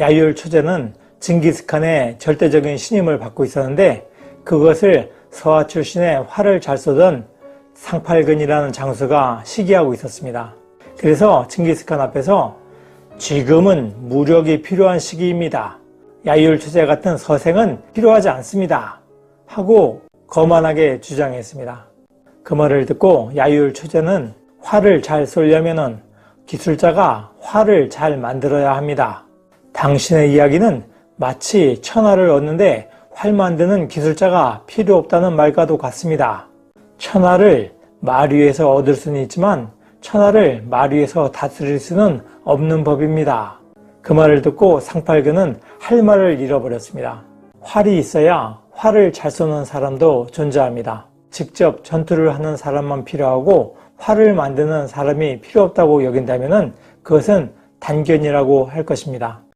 야율 초제는 징기스칸의 절대적인 신임을 받고 있었는데 그것을 서하 출신의 활을 잘 쏘던 상팔근이라는 장수가 시기하고 있었습니다. 그래서 징기스칸 앞에서 지금은 무력이 필요한 시기입니다. 야율 초제 같은 서생은 필요하지 않습니다. 하고 거만하게 주장했습니다. 그 말을 듣고 야율 초제는 활을 잘 쏠려면은 기술자가 활을 잘 만들어야 합니다. 당신의 이야기는 마치 천하를 얻는데 활 만드는 기술자가 필요 없다는 말과도 같습니다. 천하를 말 위에서 얻을 수는 있지만 천하를 말 위에서 다스릴 수는 없는 법입니다. 그 말을 듣고 상팔근은 할 말을 잃어버렸습니다. 활이 있어야 활을 잘 쏘는 사람도 존재합니다. 직접 전투를 하는 사람만 필요하고 활을 만드는 사람이 필요 없다고 여긴다면 그것은 단견이라고 할 것입니다.